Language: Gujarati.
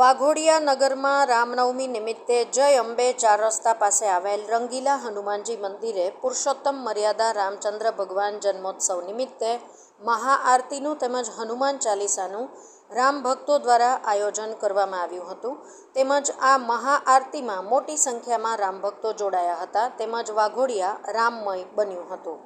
વાઘોડિયા નગરમાં રામનવમી નિમિત્તે જય અંબે ચાર રસ્તા પાસે આવેલ રંગીલા હનુમાનજી મંદિરે પુરુષોત્તમ મર્યાદા રામચંદ્ર ભગવાન જન્મોત્સવ નિમિત્તે મહાઆરતીનું તેમજ હનુમાન ચાલીસાનું રામભક્તો દ્વારા આયોજન કરવામાં આવ્યું હતું. તેમજ આ મહાઆરતીમાં મોટી સંખ્યામાં રામ ભક્તો જોડાયા હતા. તેમજ વાઘોડિયા રામમય બન્યું હતું.